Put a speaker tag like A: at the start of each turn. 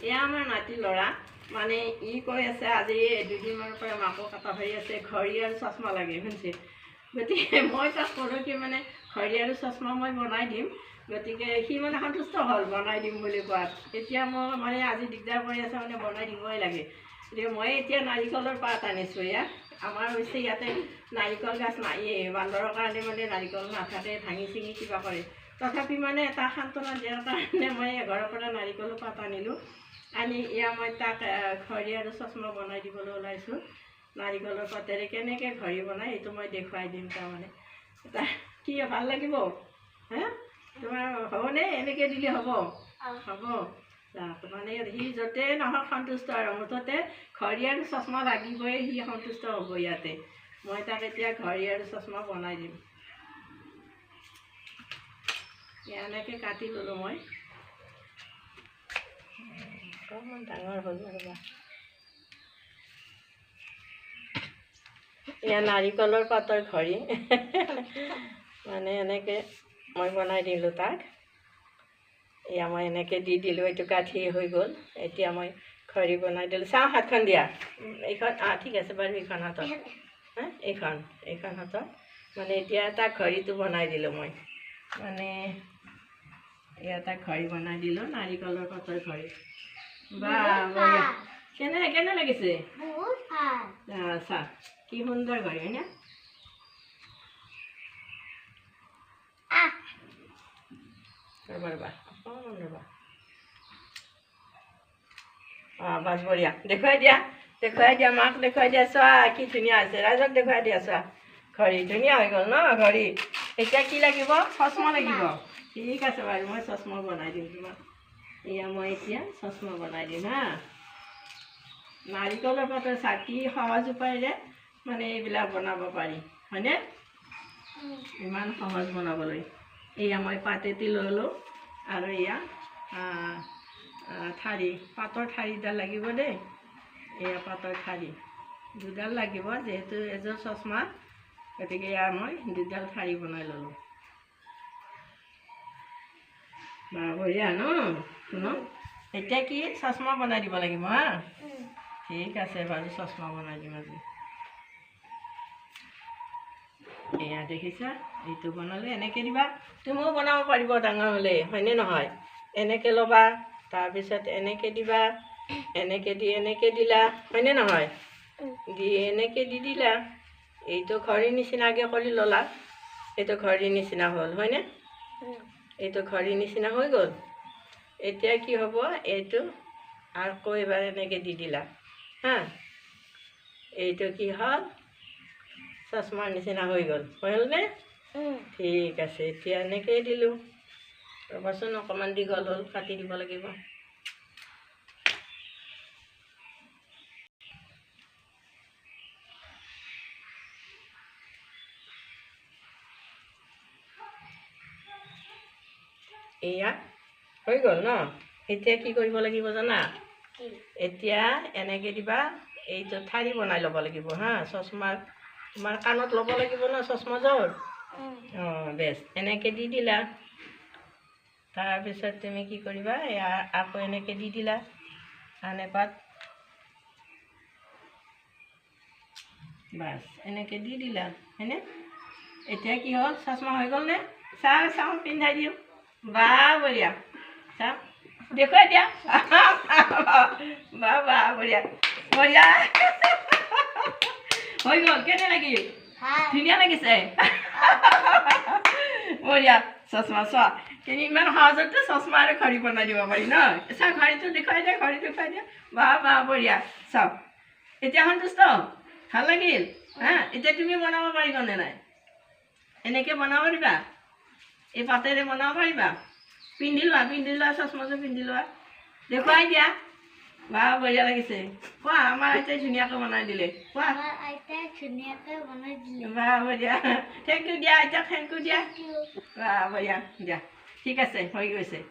A: এয়া আমাৰ নাতি ল'ৰা। মানে ই কৈ আছে আজি দুদিনমানৰ পৰা মাকৰ কাটা ভাৰি আছে ঘড়ী আৰু চশমা লাগে শুনিছে? গতিকে মই তাক ক'লোঁ কি মানে ঘড়ী আৰু চশমা মই বনাই দিম। গতিকে সি মানে সন্তুষ্ট হ'ল বনাই দিম বুলি কোৱাত। এতিয়া মই মানে আজি দিগদাৰ কৰি আছে মানে বনাই দিবই লাগে। গতিকে মই এতিয়া নাৰিকলৰ পাত আনিছোঁ ইয়াত আমাৰ হৈছে ইয়াতে নাৰিকল গছ নায়েই বান্দৰৰ কাৰণে মানে নাৰিকল নাথাকে ভাঙি চিঙি কিবা কৰে। তথাপি মানে এটা সান্তনা দিয়াৰ কাৰণে মই এঘৰৰ পৰা নাৰিকলৰ পাত আনিলোঁ। আনি এয়া মই তাক ঘড়ী আৰু চশমা বনাই দিবলৈ ওলাইছোঁ। নাৰিকলৰ পাতেৰে কেনেকৈ ঘড়ী বনাই সেইটো মই দেখুৱাই দিম তাৰমানে। কি ভাল লাগিব? হে? তোমাৰ হ'বনে? এনেকৈ দিলে হ'ব? হ'ব। মানে সি য'তেই নহওক সন্তুষ্ট আৰু মুঠতে ঘড়ী আৰু চশমা লাগিবই সি সন্তুষ্ট হ'ব ইয়াতে। মই তাক এতিয়া ঘড়ী আৰু চশমা বনাই দিম। এনেকৈ কাটি ল'লোঁ মই। অকণমান ডাঙৰ হ'ল ৰ'বা। এয়া নাৰিকলৰ পাতৰ ঘড়ী। মানে এনেকৈ মই বনাই দিলোঁ তাক। এয়া মই এনেকৈ দি দিলোঁ এইটো কাঠি হৈ গ'ল। এতিয়া মই ঘড়ী বনাই দিলোঁ। চাওঁ হাতখন দিয়া। এইখন আ ঠিক আছে বাৰু এইখন হাতত। হা এইখন এইখন হাতত। মানে এতিয়া তাক ঘড়ীটো বনাই দিলোঁ মই। মানে এয়া তাক ঘড়ী বনাই দিলোঁ নাৰিকলৰ পাতৰ ঘড়ী। বা বঢ়িয়া। কেনে কেনে লাগিছে?
B: বহুত ভাল।
A: আহ, চা কি সুন্দৰ ঘড়ী হয়নে?
B: আহ।
A: ৰ'বা ৰ'বা অকণমান ৰ'বা। অঁ বাছ বঢ়িয়া। দেখুৱাই দিয়া দেখুৱাই দিয়া মাক দেখুৱাই দিয়া চোৱা কি ধুনীয়া হৈছে। ৰাইজক দেখুৱাই দিয়া চোৱা। ঘড়ী ধুনীয়া হৈ গ'ল ন ঘড়ী। এতিয়া কি লাগিব? চশমা লাগিব। ঠিক আছে বাৰু মই চশমা বনাই দিম তোমাক। এয়া মই এতিয়া চশমা বনাই দিম হা। নাৰিকলৰ পাতৰ চাকি সহজ উপায়েৰে মানে এইবিলাক বনাব পাৰি হয়নে? ইমান সহজ বনাবলৈ। এয়া মই পাত এটি ল'লোঁ আৰু এয়া ঠাৰি পাতৰ ঠাৰিডাল লাগিব দেই। এয়া পাতৰ ঠাৰি দুডাল লাগিব যিহেতু এযোৰ চশমা। গতিকে এয়া মই দুডাল ঠাৰি বনাই ল'লোঁ বা বঢ়িয়া ন? শুনো। এতিয়া কি চশমা বনাই দিব লাগিব হা? ঠিক আছে বাৰু চশমা বনাই দিম আজি। এয়া দেখিছা এইটো বনালে এনেকৈ দিবা। তুমিও বনাব পাৰিব ডাঙৰ হ'লে হয়নে নহয়? এনেকৈ ল'বা তাৰপিছত এনেকৈ দিবা এনেকৈ দি এনেকৈ দিলা হয়নে নহয়? দি এনেকৈ দি দিলা এইটো ঘড়ীৰ নিচিনাকৈ কৰি ল'লা এইটো ঘড়ীৰ নিচিনা হ'ল হয়নে? এইটো ঘড়ী নিচিনা হৈ গ'ল। এতিয়া কি হ'ব? এইটো আকৌ এবাৰ এনেকৈ দি দিলা হা? এইটো কি হ'ল? চশমাৰ নিচিনা হৈ গ'ল হ'লনে ঠিক আছে এতিয়া এনেকৈয়ে দিলোঁ। ৰ'বাচোন অকণমান দীঘল হ'ল কাটি দিব লাগিব। এয়া হৈ গ'ল ন? এতিয়া কি কৰিব লাগিব জানা? এতিয়া এনেকৈ দিবা এইটো ঠাৰি বনাই ল'ব লাগিব হা চশমাৰ তোমাৰ কাণত ল'ব লাগিব ন চশমাযোৰ অঁ বেছ এনেকৈ দি দিলা। তাৰপিছত তুমি কি কৰিবা এয়া আকৌ এনেকৈ দি দিলা। আন এপাত বাছ এনেকৈ দি দিলা হয়নে? এতিয়া কি হ'ল? চশমা হৈ গ'লনে চাওঁ চাওঁ পিন্ধাই দিওঁ। বা বঢ়িয়া চাওঁ দেখুৱাই দিয়া বা বা বঢ়িয়া বঢ়িয়া হৈ গ'ল কেনে লাগিল ধুনীয়া লাগিছে বঢ়িয়া চশমা চোৱা কিন্তু ইমান সহজতে চশমা আৰু ঘড়ী বনাই দিব পাৰি ন চা ঘড়ীটো দেখুৱাই দিয়া ঘড়ী দেখুৱাই দিয়া বা বঢ়িয়া চাওক এতিয়া সন্তুষ্ট ভাল লাগিল হা এতিয়া তুমি বনাব পাৰিবানে নাই এনেকৈ বনাব দিবা এই পাতেৰে বনাব পাৰিবা। পিন্ধি লোৱা পিন্ধি লোৱা চশমাযোৰ পিন্ধি লোৱা। দেখুৱাই দিয়া। বা বঢ়িয়া লাগিছে। কোৱা আমাৰ আইতাই ধুনীয়াকৈ বনাই দিলে। কোৱা।
B: আমাৰ আইতাই ধুনীয়াকৈ বনাই দিলে।
A: বা বঢ়িয়া। থেংক ইউ দিয়া এতিয়া থেংক ইউ দিয়া. বা বঢ়িয়া দিয়া। ঠিক আছে হৈ গৈছে।